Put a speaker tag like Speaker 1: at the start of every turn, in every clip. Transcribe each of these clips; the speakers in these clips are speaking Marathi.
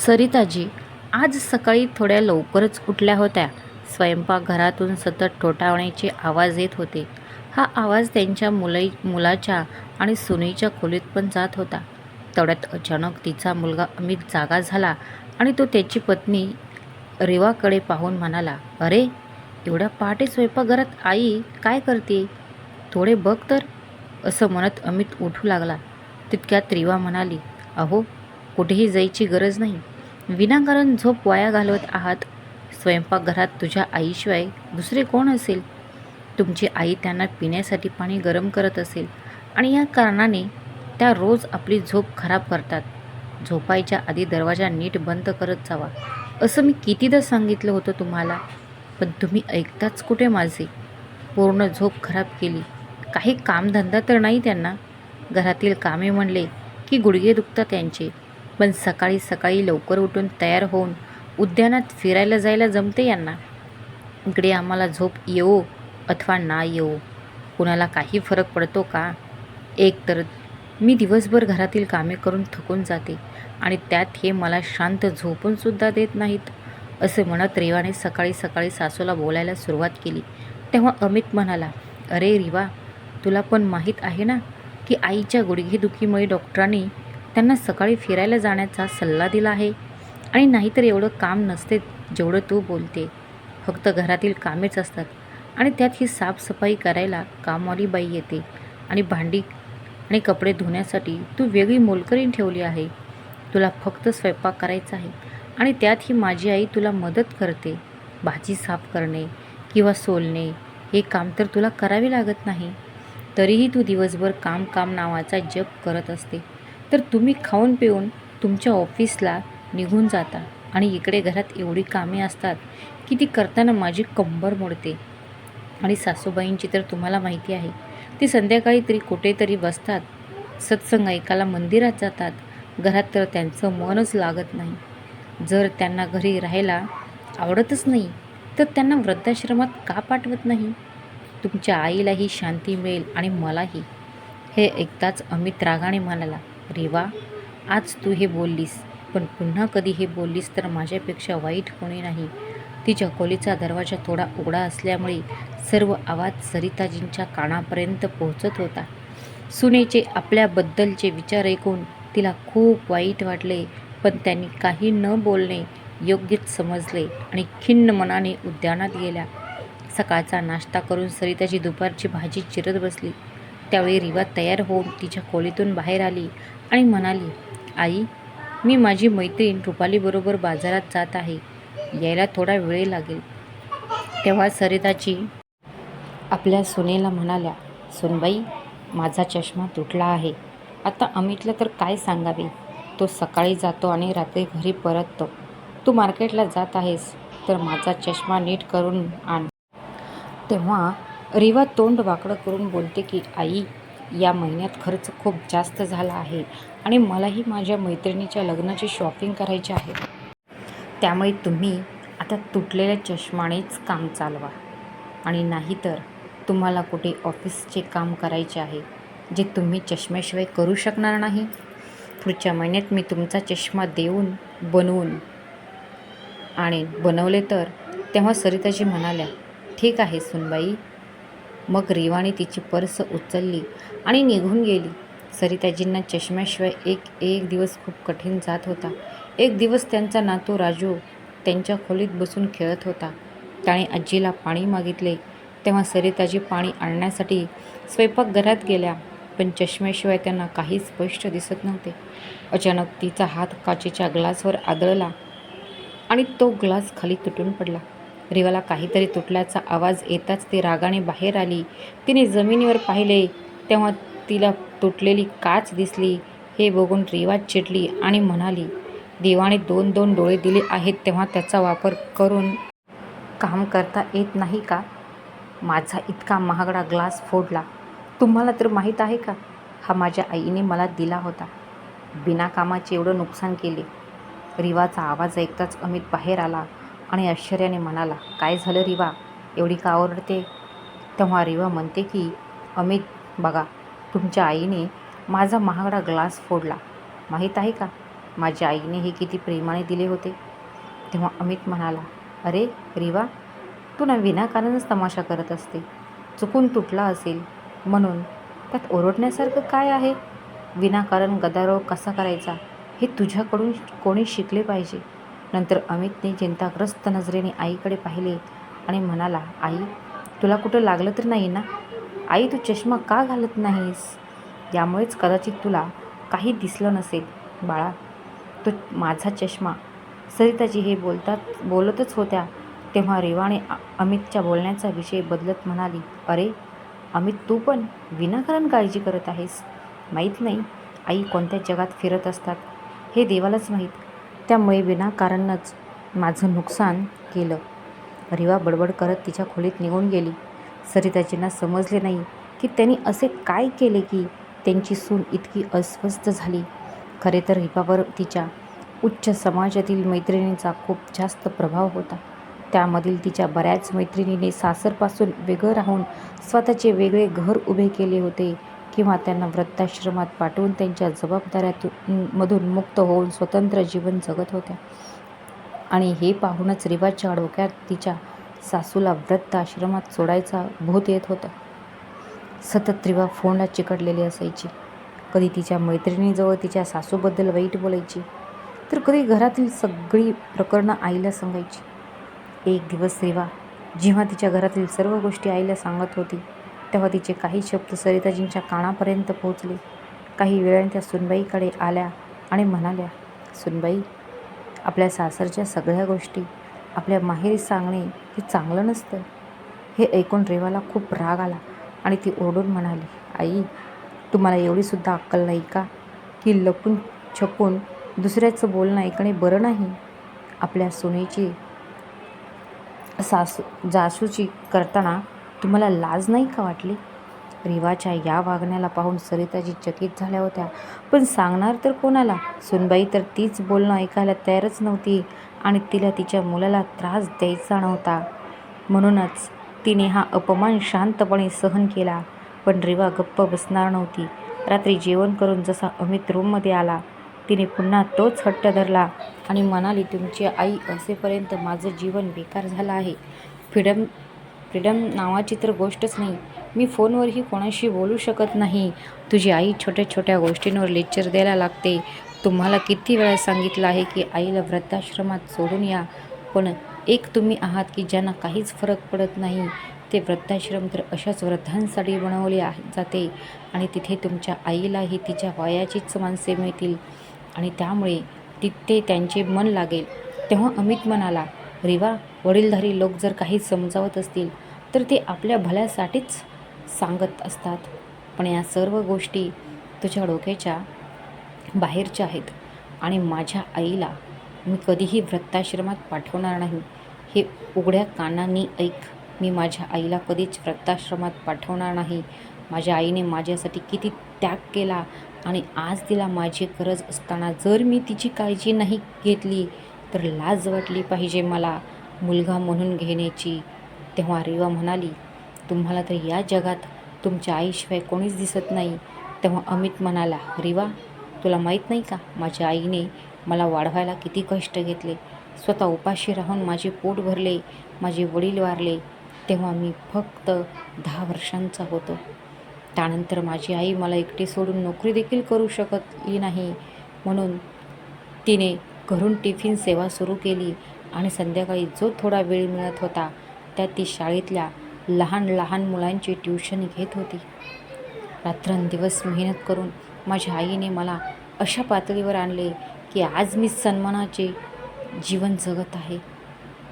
Speaker 1: सरिताजी आज सकाळी थोड्या लवकरच उठल्या होत्या. स्वयंपाकघरातून सतत ठोठावण्याचे आवाज येत होते. हा आवाज त्यांच्या मुलाई मुलाच्या आणि सुनीच्या खोलीत पण जात होता. तेवढ्यात अचानक तिचा मुलगा अमित जागा झाला आणि तो त्याची पत्नी रेवाकडे पाहून म्हणाला अरे एवढ्या पहाटे स्वयंपाकघरात आई काय करते? थोडे बघ तर असं म्हणत अमित उठू लागला. तितक्यात रेवा म्हणाली अहो कुठेही जायची गरज नाही. विनाकारण झोप वाया घालवत आहात. स्वयंपाकघरात तुझ्या आईशिवाय दुसरे कोण असेल? तुमची आई त्यांना पिण्यासाठी पाणी गरम करत असेल आणि या कारणाने त्या रोज आपली झोप खराब करतात. झोपायच्या आधी दरवाजा नीट बंद करत जावा. असं मी कितीदा सांगितलं होतं तुम्हाला पण तुम्ही ऐकताच कुठे माझे? पूर्ण झोप खराब केली. काही कामधंदा तर नाही त्यांना. घरातील कामे म्हणले की गुडघे दुखतात त्यांचे. पण सकाळी सकाळी लवकर उठून तयार होऊन उद्यानात फिरायला जायला जमते यांना. इकडे आम्हाला झोप येऊ अथवा ना येऊ कुणाला काही फरक पडतो का? एक तर मी दिवसभर घरातील कामे करून थकून जाते आणि त्यात हे मला शांत झोपूनसुद्धा देत नाहीत. असे म्हणत रेवाने सकाळी सकाळी सासूला बोलायला सुरुवात केली. तेव्हा अमित म्हणाला अरे रिवा तुला पण माहीत आहे ना की आईच्या गुडघेदुखीमुळे डॉक्टरांनी त्यांना सकाळी फिरायला जाण्याचा सल्ला दिला आहे. आणि नाहीतर एवढं काम नसते जेवढं तू बोलते. फक्त घरातील कामेच असतात. आणि त्यात ही साफसफाई करायला कामवाली बाई येते. आणि भांडी आणि कपडे धुण्यासाठी तू वेगळी मोलकरीण ठेवली आहे. तुला फक्त स्वयंपाक करायचा आहे. आणि त्यात ही माझी आई तुला मदत करते. भाजी साफ करणे किंवा सोलणे हे काम तर तुला करावे लागत नाही. तरीही तू दिवसभर काम काम नावाचा जप करत असते. तर तुम्ही खाऊन पिऊन तुमच्या ऑफिसला निघून जाता आणि इकडे घरात एवढी कामे असतात की ती करताना माझी कंबर मोडते. आणि सासूबाईंची तर तुम्हाला माहिती आहे ती संध्याकाळी तरी कुठेतरी बसतात सत्संग ऐकायला मंदिरात जातात. घरात तर त्यांचं मनच लागत नाही. जर त्यांना घरी राहायला आवडतच नाही तर त्यांना वृद्धाश्रमात का पाठवत नाही? तुमच्या आईलाही शांती मिळेल आणि मलाही. हे ऐकताच अमित रागाने म्हणाला रेवा आज तू हे बोललीस पण पुन्हा कधी हे बोललीस तर माझ्यापेक्षा वाईट कोणी नाही. तिच्या खोलीचा दरवाजा थोडा उघडा असल्यामुळे सर्व आवाज सरिताजींच्या कानापर्यंत पोहोचत होता. सुनेचे आपल्याबद्दलचे विचार ऐकून तिला खूप वाईट वाटले पण त्यांनी काही न बोलणे योग्यच समजले आणि खिन्न मनाने उद्यानात गेल्या. सकाळचा नाश्ता करून सरिताची दुपारची भाजी चिरत बसली. त्यावेळी रिवा तयार होऊन तिच्या खोलीतून बाहेर आली आणि म्हणाली आई मी माझी मैत्रीण रुपालीबरोबर बाजारात जात आहे. यायला थोडा वेळ लागेल. तेव्हा सरिताची आपल्या सुनेला म्हणाल्या सुनबाई माझा चष्मा तुटला आहे. आता अमितला तर काय सांगावे? तो सकाळी जातो आणि रात्री घरी परततो. तू मार्केटला जात आहेस तर माझा चष्मा नीट करून आण. तेव्हा रिवा तोंड वाकडं करून बोलते की आई या महिन्यात खर्च खूप जास्त झाला आहे आणि मलाही माझ्या मैत्रिणीच्या लग्नाची शॉपिंग करायची आहे. त्यामुळे तुम्ही आता तुटलेल्या चष्मानेच काम चालवा आणि नाहीतर तुम्हाला कुठे ऑफिसचे काम करायचे आहे जे तुम्ही चष्म्याशिवाय करू शकणार नाही. पुढच्या महिन्यात मी तुमचा चष्मा देऊन बनवून आणि बनवले तर तेव्हा सरिताजी म्हणाल्या ठीक आहे सुनबाई मग रेवाने तिची पर्स उचलली आणि निघून गेली. सरिताजींना चष्म्याशिवाय एक एक दिवस खूप कठीण जात होता. एक दिवस त्यांचा नातू राजू त्यांच्या खोलीत बसून खेळत होता. त्याने आजीला पाणी मागितले. तेव्हा सरिताजी पाणी आणण्यासाठी स्वयंपाकघरात गेल्या पण चष्म्याशिवाय त्यांना काही स्पष्ट दिसत नव्हते. अचानक तिचा हात काचेच्या ग्लासवर आदळला आणि तो ग्लास खाली तुटून पडला. रिवाला काहीतरी तुटल्याचा आवाज येताच ती रागाने बाहेर आली. तिने जमिनीवर पाहिले तेव्हा तिला तुटलेली काच दिसली. हे बघून रिवा चिडली आणि म्हणाली देवाने दोन दोन डोळे दिले आहेत तेव्हा त्याचा वापर करून काम करता येत नाही का? माझा इतका महागडा ग्लास फोडला. तुम्हाला तर माहीत आहे का? हा माझ्या आईने मला दिला होता. बिना कामाचे एवढं नुकसान केले. रिवाचा आवाज ऐकताच अमित बाहेर आला. आणि आश्चर्याने म्हणाला काय झालं रिवा? एवढी का ओरडते? तेव्हा रिवा म्हणते की अमित बघा तुमच्या आईने माझा महागडा ग्लास फोडला. माहीत आहे का? माझ्या आईने हे किती प्रेमाने दिले होते. तेव्हा अमित म्हणाला अरे रिवा तू ना विनाकारणच तमाशा करत असते. चुकून तुटला असेल. म्हणून त्यात ओरडण्यासारखं काय आहे? विनाकारण गदारोळ कसा करायचा? हे तुझ्याकडून कोणी शिकले पाहिजे. नंतर अमितने चिंताग्रस्त नजरेने आईकडे पाहिले आणि म्हणाला आई तुला कुठं लागलं तर नाही ना? आई तू चष्मा का घालत नाहीस? यामुळेच कदाचित तुला काही दिसलं नसेल बाळा. तो माझा चष्मा. सरिताजी हे बोलतात बोलतच होत्या. तेव्हा रेवाने अमितच्या बोलण्याचा विषय बदलत म्हणाली अरे अमित तू पण विनाकारण काळजी करत आहेस. माहीत नाही आई कोणत्या जगात फिरत असतात. हे देवालाच माहीत. त्यामुळे विनाकारणच माझं नुकसान केलं. रिवा बडबड करत तिच्या खोलीत निघून गेली. सरिताजींना समजले नाही की त्यांनी असे काय केले की त्यांची सून इतकी अस्वस्थ झाली. खरे तर रिवावर तिच्या उच्च समाजातील मैत्रिणींचा खूप जास्त प्रभाव होता. त्यामधील तिच्या बऱ्याच मैत्रिणीने सासरपासून वेगळं राहून स्वतःचे वेगळे घर उभे केले होते. किंवा त्यांना वृद्धाश्रमात पाठवून त्यांच्या जबाबदाऱ्यातून मधून मुक्त होऊन स्वतंत्र जीवन जगत होत्या. आणि हे पाहूनच रिवाजच्या डोक्यात तिच्या सासूला वृद्ध आश्रमात सोडायचा भूत येत होता. सतत रिवा फोनला चिकटलेली असायची. कधी तिच्या मैत्रिणीजवळ तिच्या सासूबद्दल वाईट बोलायची तर कधी घरातील सगळी प्रकरणं आईला सांगायची. एक दिवस रिवा जेव्हा तिच्या घरातील सर्व गोष्टी आईला सांगत होती तेव्हा तिचे काही शब्द सरिताजींच्या कानापर्यंत पोहोचले. काही वेळाने त्या सुनबाईकडे आल्या आणि म्हणाल्या सुनबाई आपल्या सासरच्या सगळ्या गोष्टी आपल्या माहेरी सांगणे हे चांगलं नसतं हे ऐकून रेवाला खूप राग आला आणि ती ओरडून म्हणाली आई तुम्हाला एवढीसुद्धा अक्कल नाही का की लपून छपून दुसऱ्याचं बोलणं ऐकणे बरं नाही? आपल्या सुनेची सासू जासूची करताना तुम्हाला लाज नाही का वाटली? रिवाच्या या वागण्याला पाहून सरिताजी चकित झाल्या होत्या. पण सांगणार तर कोणाला? सुनबाई तर तीच बोलणं ऐकायला तयारच नव्हती आणि तिला तिच्या मुलाला त्रास द्यायचा नव्हता. म्हणूनच तिने हा अपमान शांतपणे सहन केला. पण रिवा गप्प बसणार नव्हती. रात्री जेवण करून जसा अमित रूममध्ये आला तिने पुन्हा तोच हट्ट धरला आणि म्हणाली तुमची आई असेपर्यंत माझं जीवन बेकार झालं आहे. फिडम फ्रीडम नावाची तर गोष्टच नाही. मी फोनवरही कोणाशी बोलू शकत नाही. तुझी आई छोट्या छोट्या गोष्टींवर लेक्चर द्यायला लागते. तुम्हाला किती वेळा सांगितलं आहे की आईला वृद्धाश्रमात सोडून या. पण एक तुम्ही आहात की ज्यांना काहीच फरक पडत नाही. ते वृद्धाश्रम तर अशाच वृद्धांसाठी बनवले जाते. आणि तिथे तुमच्या आईलाही तिच्या वयाचीच माणसे मिळतील. आणि त्यामुळे तिथे त्यांचे मन लागेल. तेव्हा अमित म्हणाला रिवा वडीलधारी लोक जर काही समजावत असतील तर ते आपल्या भल्यासाठीच सांगत असतात. पण या सर्व गोष्टी तुझ्या डोक्याच्या बाहेरच्या आहेत आणि माझ्या आईला मी कधीही वृद्धाश्रमात पाठवणार नाही. हे उघड्या कानांनी ऐक. मी माझ्या आईला कधीच वृद्धाश्रमात पाठवणार नाही. माझ्या आईने माझ्यासाठी किती त्याग केला आणि आज तिला माझी गरज असताना जर मी तिची काळजी नाही घेतली तर लाज वाटली पाहिजे मला. मुलगा म्हणून घेण्याची तेव्हा रिवा म्हणाली तुम्हाला तर या जगात तुमच्या आईशिवाय कोणीच दिसत नाही. तेव्हा अमित म्हणाला रिवा तुला माहीत नाही का माझ्या आईने मला वाढवायला किती कष्ट घेतले. स्वतः उपाशी राहून माझे पोट भरले माझे वडील वारले. तेव्हा मी फक्त दहा वर्षांचा होतो. त्यानंतर माझी आई मला एकटी सोडून नोकरी देखील करू शकतली नाही. म्हणून तिने घरून टिफिन सेवा सुरू केली. आणि संध्याकाळी जो थोडा वेळ मिळत होता त्यात ती शाळेतल्या लहान लहान मुलांची ट्युशन घेत होती. रात्रंदिवस मेहनत करून माझ्या आईने मला अशा पातळीवर आणले की आज मी सन्मानाचे जीवन जगत आहे.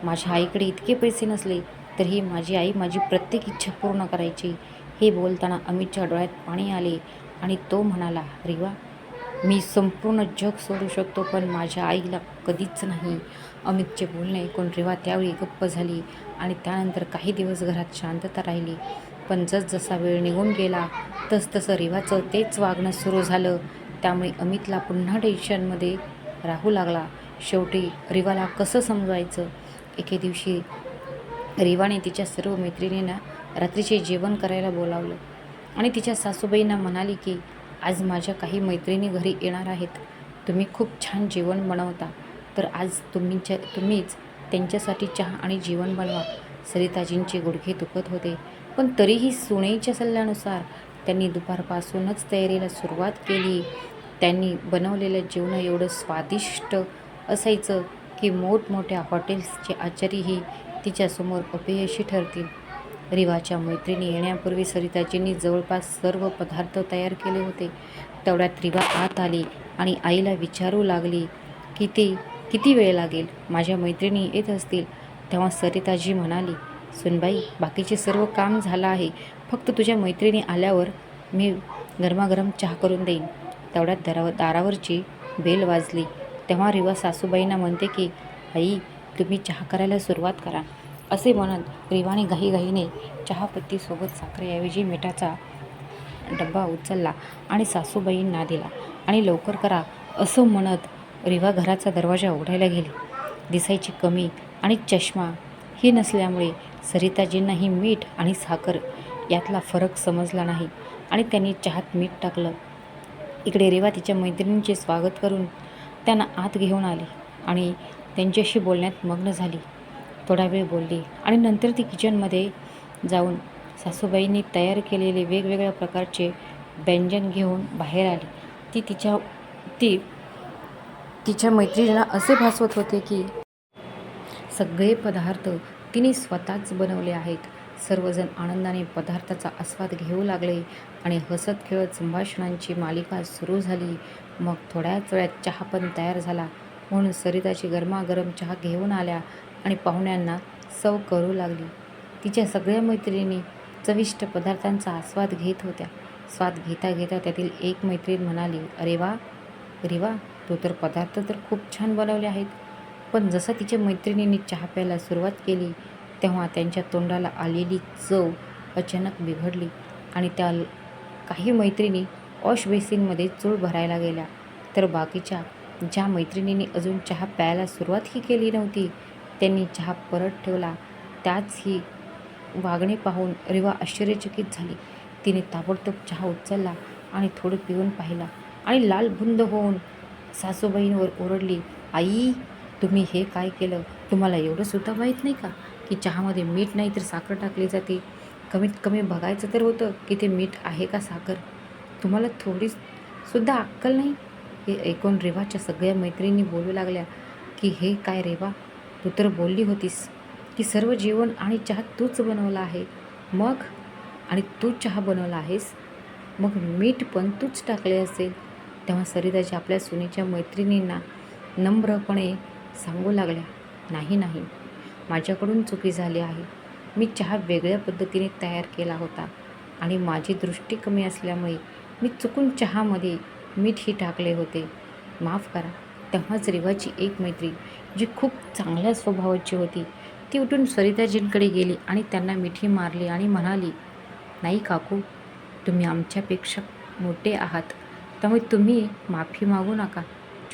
Speaker 1: माझ्या आईकडे इतके पैसे नसले तरीही माझी आई माझी प्रत्येक इच्छा पूर्ण करायची. हे बोलताना अमितच्या डोळ्यात पाणी आले आणि तो म्हणाला रिवा मी संपूर्ण जग सोडू शकतो पण माझ्या आईला कधीच नाही. अमितचे बोलणे ऐकून रेवा त्यावेळी गप्प झाली आणि त्यानंतर काही दिवस घरात शांतता राहिली. पण जसजसा वेळ निघून गेला तसतसं रिवाचं तेच वागणं सुरू झालं. त्यामुळे अमितला पुन्हा टेन्शनमध्ये राहू लागला. शेवटी रिवाला कसं समजायचं एके दिवशी रिवाने तिच्या सर्व मैत्रिणींना रात्रीचे जेवण करायला बोलावलं आणि तिच्या सासूबाईंना म्हणाली की आज माझ्या काही मैत्रिणी घरी येणार आहेत. तुम्ही खूप छान जेवण बनवता. तर आज तुम्हीच्या तुम्हीच त्यांच्यासाठी चहा आणि जेवण बनवा. सरिताजींचे गुडघे दुखत होते. पण तरीही सुनेच्या सल्ल्यानुसार त्यांनी दुपारपासूनच तयारीला सुरुवात केली. त्यांनी बनवलेलं जेवण एवढं स्वादिष्ट असायचं की मोठमोठ्या हॉटेल्सचे आचारीही तिच्यासमोर अपयशी ठरतील. रिवाच्या मैत्रिणी येण्यापूर्वी सरिताजींनी जवळपास सर्व पदार्थ तयार केले होते. तेवढ्यात रिवा आत आली आणि आईला विचारू लागली की ते किती वेळ लागेल? माझ्या मैत्रिणी येत असतील. तेव्हा सरिताजी म्हणाली सुनबाई बाकीचे सर्व काम झालं आहे. फक्त तुझ्या मैत्रिणी आल्यावर मी गरमागरम चहा करून देईन. तेवढ्यात दारावर दारावरची बेल वाजली. तेव्हा रिवा सासूबाईंना म्हणते की आई तुम्ही चहा करायला सुरुवात करा. असे म्हणत रिवाने घाईघाईने चहापत्तीसोबत साखरेऐवजी मिठाचा डब्बा उचलला आणि सासूबाईंना दिला. आणि लवकर करा असं म्हणत रिवा घराचा दरवाजा उघडायला गेली. दिसायची कमी आणि चष्मा ही नसल्यामुळे सरिताजींनाही मीठ आणि साखर यातला फरक समजला नाही आणि त्यांनी चहात मीठ टाकलं. इकडे रेवा तिच्या मैत्रिणींचे स्वागत करून त्यांना आत घेऊन आली आणि त्यांच्याशी बोलण्यात मग्न झाली. थोडा वेळ बोलली आणि नंतर ती किचनमध्ये जाऊन सासूबाईंनी तयार केलेले वेगवेगळ्या प्रकारचे व्यंजन घेऊन बाहेर आली. ती तिच्या ती तिच्या मैत्रिणीला असे भासवत होते की सगळे पदार्थ तिने स्वतःच बनवले आहेत. सर्वजण आनंदाने पदार्थाचा आस्वाद घेऊ लागले आणि हसत खेळत संभाषणांची मालिका सुरू झाली. मग थोड्याच वेळात चहा पण तयार झाला. म्हणून सरिताची गरमागरम चहा घेऊन आल्या. आणि पाहुण्यांना सव करू लागली. तिच्या सगळ्या मैत्रिणी चविष्ट पदार्थांचा आस्वाद घेत होत्या. स्वाद घेता घेता त्यातील एक मैत्रीण म्हणाली अरे वा अरे वा तू तर पदार्थ तर खूप छान बनवले आहेत. पण जसं तिच्या मैत्रिणींनी चहा प्यायला सुरुवात केली तेव्हा त्यांच्या तोंडाला आलेली चव अचानक बिघडली आणि त्या काही मैत्रिणी वॉश बेसिनमध्ये चूळ भरायला गेल्या. तर बाकीच्या ज्या मैत्रिणींनी अजून चहा प्यायला सुरुवातही केली नव्हती त्यांनी चहा परत ठेवला. त्याच ही वागणे पाहून रिवा आश्चर्यचकित झाली. तिने ताबडतोब चहा उचलला आणि थोडं पिऊन पाहिला आणि लाल बुंद होऊन सासूबाईंवर ओरडली आई तुम्ही हे काय केलं? तुम्हाला एवढं सुद्धा माहीत नाही का की चहामध्ये मीठ नाही तर साखर टाकली जाते? कमीत कमी बघायचं तर होतं की ते मीठ आहे का साखर? तुम्हाला थोडी सुद्धा अक्कल नाही? हे ऐकून रेवाच्या सगळ्या मैत्रिणी बोलू लागल्या की हे काय रेवा तू तर बोलली होतीस की सर्व जेवण आणि चहा तूच बनवला आहे. मग? आणि तू चहा बनवला आहेस? मग मीठ पण तूच टाकले असेल. तेव्हा सरिताजी आपल्या सुनेच्या मैत्रिणींना नम्रपणे सांगू लागल्या नाही नाही माझ्याकडून चुकी झाली आहे. मी चहा वेगळ्या पद्धतीने तयार केला होता आणि माझी दृष्टी कमी असल्यामुळे मी चुकून चहामध्ये मीठही टाकले होते. माफ करा. तेव्हाच रिवाची एक मैत्री जी खूप चांगल्या स्वभावाची होती. ती उठून सरिताजींकडे गेली आणि त्यांना मिठी मारली आणि म्हणाली नाही काकू तुम्ही आमच्यापेक्षा मोठे आहात. त्यामुळे तुम्ही माफी मागू नका.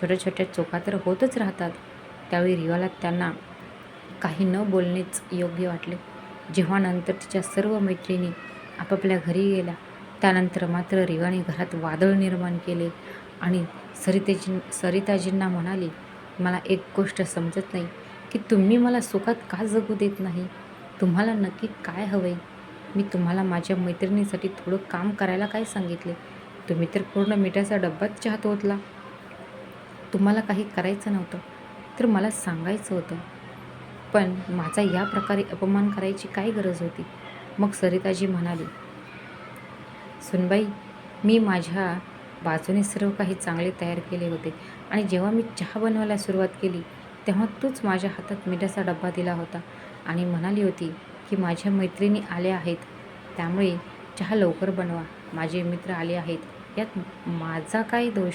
Speaker 1: छोट्या छोट्या चोका तर होतच राहतात. त्यावेळी रिवाला त्यांना काही न बोलणेच योग्य वाटले. जेव्हा नंतर तिच्या सर्व मैत्रिणी आपापल्या घरी गेल्या त्यानंतर मात्र रिवाने घरात वादळ निर्माण केले आणि सरितेजी सरिताजींना म्हणाली मला एक गोष्ट समजत नाही की तुम्ही मला सुखात का जगू देत नाही? तुम्हाला नक्की काय हवं आहे मी तुम्हाला माझ्या मैत्रिणीसाठी थोडं काम करायला काय सांगितले? तुम्ही तर पूर्ण मिठाचा डब्बाच चाहत होतला तुम्हाला काही करायचं नव्हतं तर मला सांगायचं होतं. पण माझा या प्रकारे अपमान करायची काय गरज होती? मग सरिताजी म्हणाली सुनबाई मी माझ्या बाजूने सर्व काही चांगले तयार केले होते. आणि जेव्हा मी चहा बनवायला सुरुवात केली तेव्हा तूच माझ्या हातात मिठाचा डब्बा दिला होता आणि म्हणाली होती की माझ्या मैत्रिणी आल्या आहेत. त्यामुळे चहा लवकर बनवा. माझे मित्र आले आहेत. यात माझा काय दोष?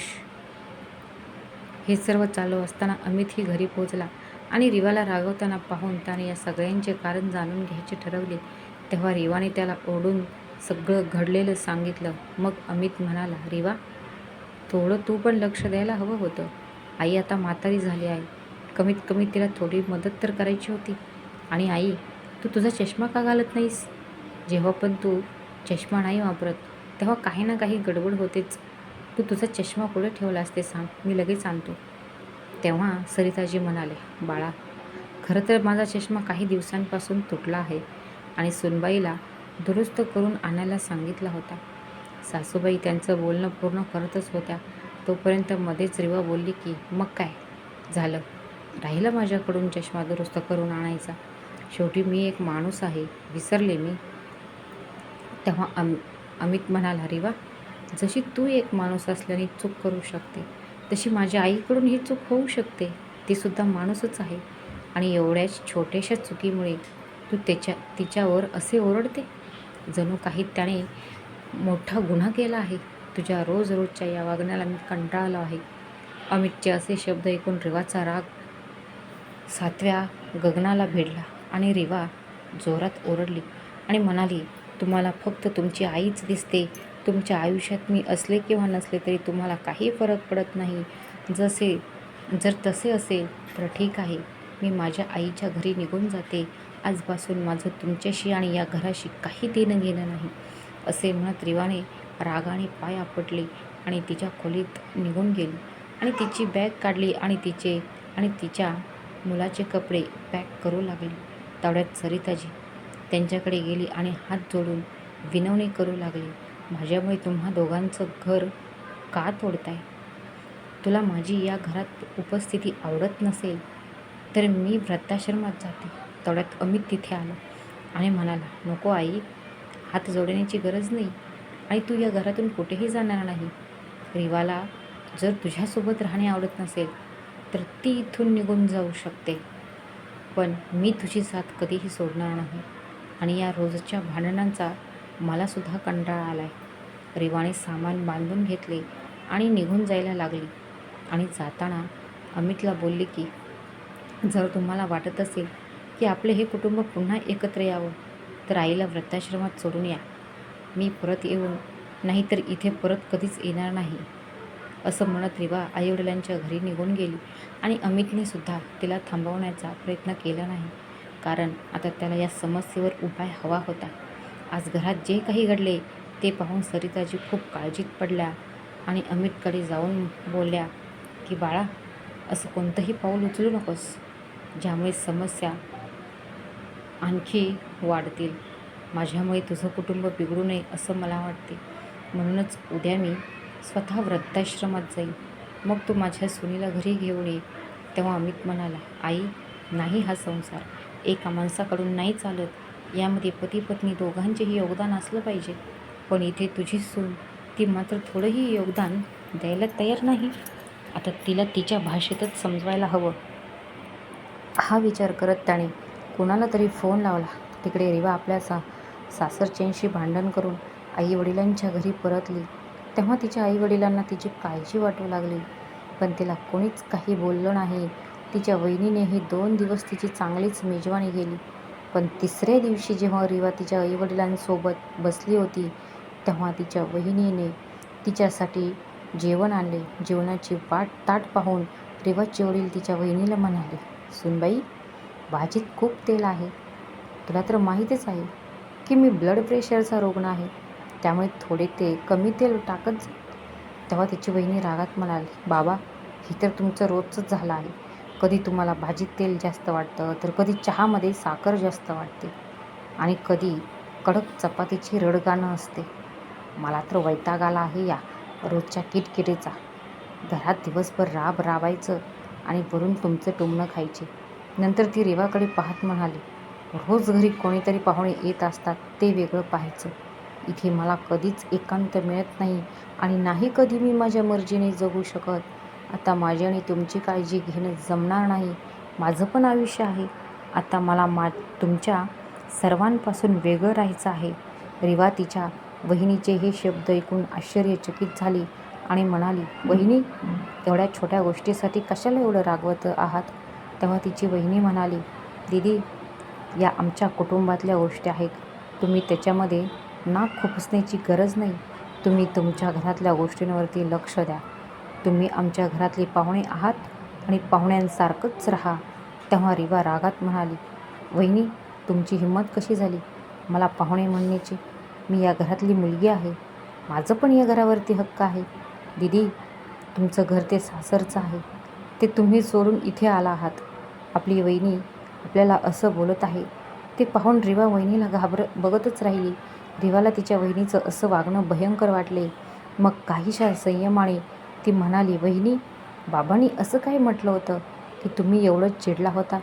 Speaker 1: हे सर्व चालू असताना अमितही घरी पोहोचला आणि रिवाला रागवताना पाहून त्याने या सगळ्यांचे कारण जाणून घ्यायचे ठरवले. तेव्हा रिवाने त्याला ओढून सगळं घडलेलं सांगितलं. मग अमित म्हणाला रिवा थोडं तू पण लक्ष द्यायला हवं होतं. आई आता म्हातारी झाली आहे. कमीत कमी तिला थोडी मदत तर करायची होती. आणि आई तू तुझा चष्मा का घालत नाहीस? जेव्हा पण तू चष्मा नाही वापरत तेव्हा काही ना काही गडबड होतेच. तू तुझा चष्मा कुठे ठेवला असते सांग. मी लगेच आणतो. तेव्हा सरिताजी म्हणाले बाळा खरं तर माझा चष्मा काही दिवसांपासून तुटला आहे. आणि सुनबाईला दुरुस्त करून आणायला सांगितला होता. सासूबाई त्यांचं बोलणं पूर्ण करतच होत्या. तोपर्यंत मध्येच रिवा बोलली की मग काय झालं? राहिलं माझ्याकडून चष्मा दुरुस्त करून आणायचा. शेवटी मी एक माणूस आहे विसरले मी. तेव्हा अम अमित म्हणाला रिवा जशी तू एक माणूस असल्याने चूक करू शकते तशी माझ्या आईकडून ही चूक होऊ शकते. तीसुद्धा माणूसच आहे आणि एवढ्याच छोट्याशा चुकीमुळे तू त्याच्या तिच्यावर असे ओरडते? जणू काही त्याने मोठा गुन्हा केला आहे. तुझ्या रोज रोजच्या या वागण्याला मी कंटाळलो आहे. अमितचे असे शब्द ऐकून रिवाचा राग सातव्या गगनाला भिडला आणि रिवा जोरात ओरडली आणि म्हणाली तुम्हाला फक्त तुमची आईच दिसते. तुमच्या आयुष्यात मी असले किंवा नसले तरी तुम्हाला काही फरक पडत नाही. जसे जर तसे असेल तर ठीक आहे. मी माझ्या आईच्या घरी निघून जाते. आजपासून माझं तुमच्याशी आणि या घराशी काही देणं घेणं नाही. असे म्हणत रिवाने रागाने पाय आपटले आणि तिच्या खोलीत निघून गेली. आणि तिची बॅग काढली आणि तिचे आणि तिच्या मुलाचे कपडे पॅक करू लागली. तावड्यात सरिताजी त्यांच्याकडे गेली आणि हात जोडून विनवणी करू लागली. माझ्यामुळे तुम्हा दोघांचं घर का तोडताय? तुला माझी या घरात उपस्थिती आवडत नसेल तर मी वृद्धाश्रमात जाते. तेवढ्यात अमित तिथे आला आणि म्हणाला नको आई हात जोडण्याची गरज नाही. आणि तू या घरातून कुठेही जाणार नाही. रिवाला जर तुझ्यासोबत राहणे आवडत नसेल तर ती इथून निघून जाऊ शकते. पण मी तुझी साथ कधीही सोडणार नाही. आणि या रोजच्या भांडणांचा मलासुद्धा कंटाळा आला आहे रिवाने सामान बांधून घेतले आणि निघून जायला लागली. आणि जाताना अमितला बोलली की जर तुम्हाला वाटत असेल की आपले हे कुटुंब पुन्हा एकत्र यावं तर आईला वृद्धाश्रमात सोडून या. मी परत येऊन नाहीतर इथे परत कधीच येणार नाही असं म्हणत रिवा आईवडिलांच्या घरी निघून गेली आणि अमितने सुद्धा तिला थांबवण्याचा प्रयत्न केला नाही. कारण आता त्याला या समस्येवर उपाय हवा होता. आज घरात जे काही घडले ते पाहून सरिताजी खूप काळजीत पडल्या आणि अमितकडे जाऊन बोलल्या की बाळा असं कोणतंही पाऊल उचलू नकोस. ज्यामुळे समस्या आणखी वाढतील. माझ्यामुळे तुझं कुटुंब बिघडू नये असं मला वाटते. म्हणूनच उद्या मी स्वतः वृद्धाश्रमात जाईल मग तू माझ्या सुनीला घरी घेऊन ये. तेव्हा अमित म्हणाला आई नाही हा संसार. एका माणसाकडून नाही चालत. यामध्ये पती पत्नी दोघांचेही योगदान असलं पाहिजे. पण इथे तुझी सून ती मात्र थोडंही योगदान द्यायला तयार नाही. आता तिला तिच्या भाषेतच समजवायला हवं. हा विचार करत त्याने कोणाला तरी फोन लावला. तिकडे रिवा आपल्या सा सासरच्यांशी भांडण करून आई वडिलांच्या घरी परतली. तेव्हा तिच्या आईवडिलांना तिची काळजी वाटू लागली. पण तिला कोणीच काही बोललं नाही. तिच्या वहिनीनेही दोन दिवस तिची चांगलीच मेजवानी केली. पण तिसऱ्या दिवशी जेव्हा रिवा तिच्या आईवडिलांसोबत बसली होती तेव्हा तिच्या वहिनीने तिच्यासाठी जेवण आणले. जेवणाची वाट ताट पाहून रिवाचे वडील तिच्या वहिनीला म्हणाले सुनबाई भाजीत खूप तेल आहे. तुला तर माहीतच आहे की मी ब्लड प्रेशरचा रुग्ण आहे. त्यामुळे थोडे ते कमी तेल टाकत जा. तेव्हा तिची वहिनी रागात म्हणाली बाबा हे तर तुमचं रोजचंच झालं आहे. कधी तुम्हाला भाजीत तेल जास्त वाटतं तर कधी चहामध्ये साखर जास्त वाटते. आणि कधी कडक चपातीची रडगाणं असते. मला तर वैताग आला आहे या रोजच्या किटकिटेचा. घरात दिवसभर राब राबायचं आणि वरून तुमचं टुमणं खायचे. नंतर ती रेवाकडे पाहत म्हणाली रोज घरी कोणीतरी पाहुणे येत असतात ते वेगळं पाहायचं. इथे मला कधीच एकांत मिळत नाही आणि नाही कधी मी माझ्या मर्जीने जगू शकत. आता माझी आणि तुमची काळजी घेणं जमणार नाही. माझं पण आयुष्य आहे. आता मला मा तुमच्या सर्वांपासून वेगळं राहायचं आहे. रिवा तिच्या वहिनीचे हे शब्द ऐकून आश्चर्यचकित झाली आणि म्हणाली वहिनी एवढ्या छोट्या गोष्टीसाठी कशाला एवढं रागवत आहात? तेव्हा तिची वहिनी म्हणाली दीदी या आमच्या कुटुंबातल्या गोष्टी आहेत. तुम्ही त्याच्यामध्ये नाक खुपसण्याची गरज नाही. तुम्ही तुमच्या घरातल्या गोष्टींवरती लक्ष द्या. तुम्ही आमच्या घरातले पाहुणे आहात आणि पाहुण्यांसारखंच राहा. तेव्हा रिवा रागात म्हणाली वहिनी तुमची हिंमत कशी झाली? मला पाहुणे म्हणण्याची. मी या घरातली मुलगी आहे. माझं पण या घरावरती हक्क आहे. दीदी तुमचं घर ते सासरचं आहे. ते तुम्ही सोडून इथे आला आहात. आपली वहिनी आपल्याला असं बोलत आहे. ते पाहून रिवा वहिनीला घाबर बघतच राहिली. रिवाला तिच्या वहिनीचं असं वागणं भयंकर वाटले. मग काहीशा संयमाने ती म्हणाली वहिनी बाबांनी असं काय म्हटलं होतं? की तुम्ही एवढं चिडला होता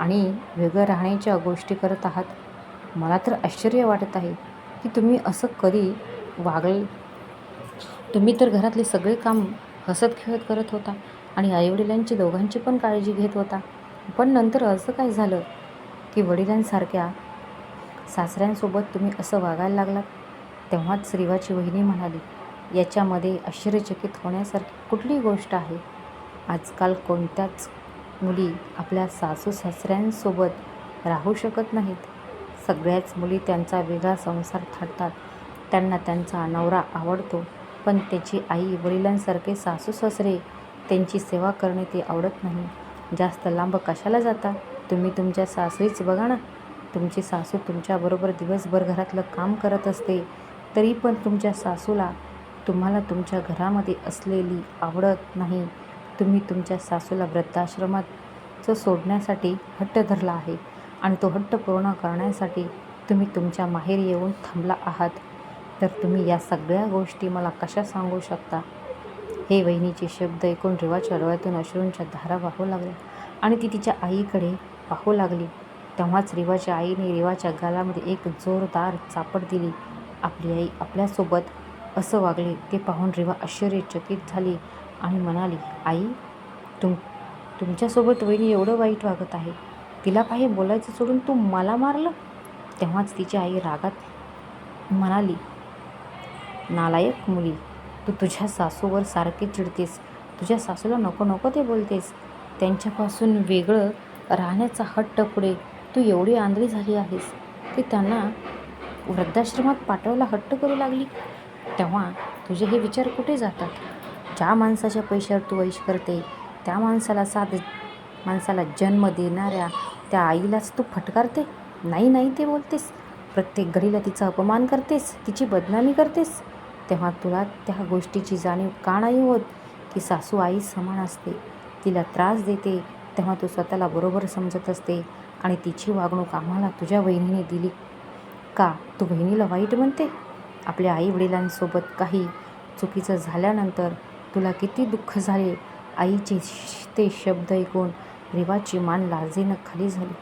Speaker 1: आणि वेगळं राहण्याच्या गोष्टी करत आहात. मला तर आश्चर्य वाटत आहे की तुम्ही असं कधी वागल तुम्ही तर घरातले सगळे काम हसत खेळत करत होता आणि आईवडिलांची दोघांची पण काळजी घेत होता. पण नंतर असं काय झालं की वडिलांसारख्या सासऱ्यांसोबत तुम्ही असं वागायला लागलात? तेव्हाच रिवाची वहिनी म्हणाली याच्यामध्ये आश्चर्यचकित होण्यासारखी कुठली गोष्ट आहे? आजकाल कोणत्याच मुली आपल्या सासू सासऱ्यांसोबत राहू शकत नाहीत. सगळ्याच मुली त्यांचा वेगळा संसार थाटतात. त्यांना त्यांचा नवरा आवडतो. पण त्याची आई वडिलांसारखे सासू सासरे त्यांची सेवा करणे ते आवडत नाही. जास्त लांब कशाला जाता? तुम्ही तुमच्या सासरीच बघा ना. तुमची सासू तुमच्याबरोबर दिवसभर घरातलं काम करत असते तरी पण तुमच्या सासूला तुम्हाला तुमच्या घरामध्ये असलेली आवडत नाही. तुम्ही तुमच्या सासूला वृद्धाश्रमाचं सोडण्यासाठी हट्ट धरला आहे आणि तो हट्ट पूर्ण करण्यासाठी तुम्ही तुमच्या माहेर येऊन थांबला आहात. तर तुम्ही या सगळ्या गोष्टी मला कशा सांगू शकता? हे वहिनीचे शब्द ऐकून रिवाच्या डोळ्यातून अश्रूंच्या धारा वाहू लागल्या आणि ती तिच्या आईकडे पाहू लागली. तेव्हाच रिवाच्या आईने रिवाच्या गालामध्ये एक जोरदार चापड दिली. आपली आई आपल्यासोबत असं वागले ते पाहून रिवा आश्चर्यचकित झाली आणि म्हणाली आई तुम तुमच्यासोबत वहिनी एवढं वाईट वागत आहे. तिला काही बोलायचं सोडून तू मला मारलं? तेव्हाच तिची आई रागात म्हणाली नालायक मुली तू तुझ्या सासूवर सारखे चिडतेस. तुझ्या सासूला नको नको ते बोलतेस. त्यांच्यापासून वेगळं राहण्याचा हट्ट पुढे. तू एवढी आंधळी झाली आहेस. ती त्यांना वृद्धाश्रमात पाठवायला हट्ट करू लागली. तेव्हा तुझे हे विचार कुठे जातात? ज्या माणसाच्या पैशावर तू ऐश करते त्या माणसाला साध माणसाला जन्म देणाऱ्या त्या आईलाच तू फटकारते? नाही नाही ते बोलतेस. प्रत्येक घडीला तिचा अपमान करतेस. तिची बदनामी करतेस. तेव्हा तुला त्या गोष्टीची जाणीव का नाही होत? की सासू आई समान असते. तिला त्रास देते. तेव्हा तू स्वतःला बरोबर समजत असते आणि तिची वागणूक आम्हाला तुझ्या बहिणीने दिली. का? तू बहिणीला वाईट म्हणते? आपल्या आईवडिलांसोबत काही चुकीचं झाल्यानंतर तुला किती दुःख झाले? आईचे ते शब्द ऐकून रिवाची मान लाजेनं खाली झाली.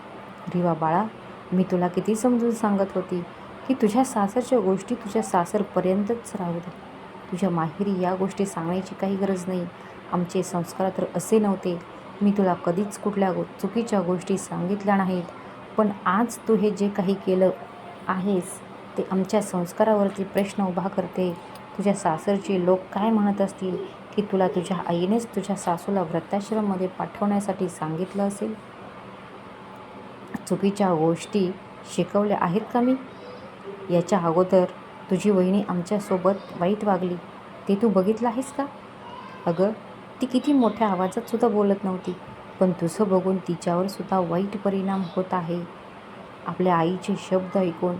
Speaker 1: रिवा बाळा मी तुला किती समजून सांगत होती? की तुझ्या सासरच्या गोष्टी तुझ्या सासरपर्यंतच राहू दे. तुझ्या माहेरी या गोष्टी सांगण्याची काही गरज नाही. आमचे संस्कार तर असे नव्हते. मी तुला कधीच कुठल्या गो चुकीच्या गोष्टी सांगितल्या नाहीत. पण आज तू हे जे काही केलं आहेस ते आमच्या संस्कारावरती प्रश्न उभा करते. तुझ्या सासरचे लोक काय म्हणत असतील? की तुला तुझ्या आईनेच तुझ्या सासूला वृत्ताश्रममध्ये पाठवण्यासाठी सांगितलं असेल? चुकीच्या गोष्टी शिकवल्या आहेत का मी? याच्या अगोदर तुझी वहिनी आमच्यासोबत वाईट वागली. ते तू बघितलं आहेस का? अगं ती किती मोठ्या आवाजातसुद्धा बोलत नव्हती पण तुझं बघून तिच्यावर सुद्धा वाईट परिणाम होत आहे. आपल्या आईचे शब्द ऐकून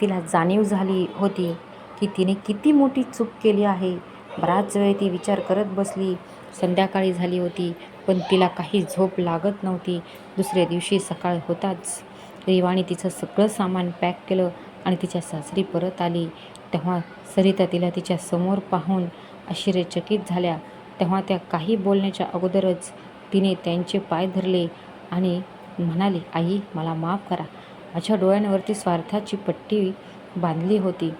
Speaker 1: तिला जाणीव झाली होती की तिने किती मोठी चूक केली आहे. बराच वेळ ती विचार करत बसली. संध्याकाळी झाली होती पण तिला काही झोप लागत नव्हती. दुसऱ्या दिवशी सकाळ होताच. रेवाने तिचं सगळं सामान पॅक केलं. आणि तिच्या सासरी परत आली. तेव्हा सरिता तिला तिच्या समोर पाहून आश्चर्यचकित झाल्या. तेव्हा त्या काही बोलण्याच्या अगोदरच तिने त्यांचे पाय धरले आणि म्हणाली आई मला माफ करा. माझ्या डोळ्यांवरती स्वार्थाची पट्टी बांधली होती.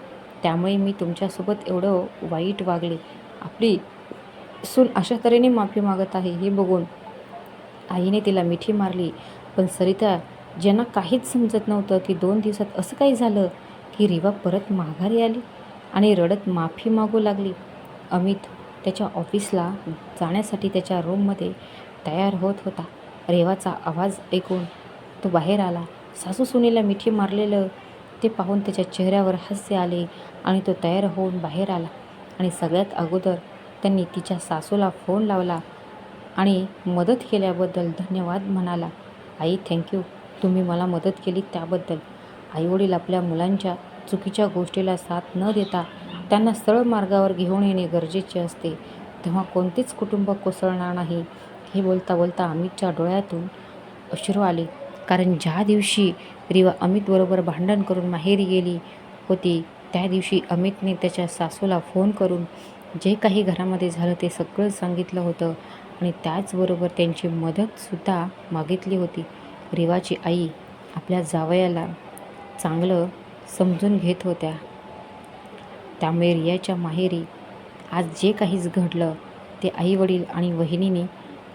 Speaker 1: त्यामुळे मी तुमच्यासोबत एवढं वाईट वागले. आपली सून अशा तऱ्हेने माफी मागत आहे हे बघून आईने तिला मिठी मारली. पण सरिता ज्यांना काहीच समजत नव्हतं की दोन दिवसात असं काही झालं की रिवा परत माघारी आली आणि रडत माफी मागू लागली. अमित त्याच्या ऑफिसला जाण्यासाठी त्याच्या रूममध्ये तयार होत होता. रेवाचा आवाज ऐकून तो बाहेर आला. सासू सुनेला मिठी मारलेलं ते पाहून त्याच्या चेहऱ्यावर हास्य आले आणि तो तयार होऊन बाहेर आला आणि सगळ्यात अगोदर त्यांनी तिच्या सासूला फोन लावला आणि मदत केल्याबद्दल धन्यवाद म्हणाला. आई थँक्यू तुम्ही मला मदत केली त्याबद्दल. आईवडील आपल्या मुलांच्या चुकीच्या गोष्टीला साथ न देता त्यांना सरळ मार्गावर घेऊन येणे गरजेचे असते. तेव्हा कोणतेच कुटुंब कोसळणार नाही. हे बोलता बोलता अमितच्या डोळ्यातून अश्रू आले. कारण ज्या दिवशी रिवा अमितबरोबर भांडण करून माहेरी गेली होती त्या दिवशी अमितने त्याच्या सासूला फोन करून जे काही घरामध्ये झालं ते सगळं सांगितलं होतं आणि त्याचबरोबर त्यांची मदतसुद्धा मागितली होती. रिवाची आई आपल्या जावयाला चांगलं समजून घेत होत्या. त्यामुळे रियाच्या माहेरी आज जे काहीच घडलं ते आईवडील आणि वहिनीने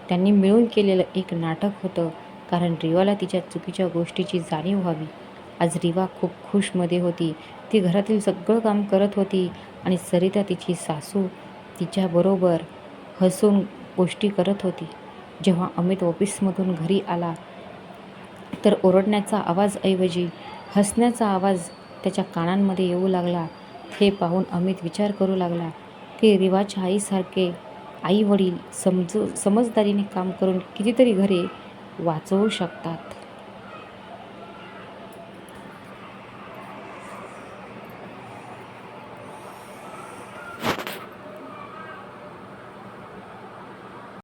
Speaker 1: त्यांनी मिळून केलेलं एक नाटक होतं कारण रिवाला तिच्या चुकीच्या गोष्टीची जाणीव व्हावी. आज रिवा खूप खुशमध्ये होती. ती घरातील सगळं काम करत होती आणि सरिता तिची सासू तिच्याबरोबर हसून गोष्टी करत होती. जेव्हा अमित ऑफिसमधून घरी आला तर ओरडण्याचा आवाजऐवजी हसण्याचा आवाज त्याच्या कानांमध्ये येऊ लागला. हे पाहून अमित विचार करू लागला की रिवाच्या आईसारखे आई वडील समजू समजदारीने काम करून कितीतरी घरे वाचवू शकतात.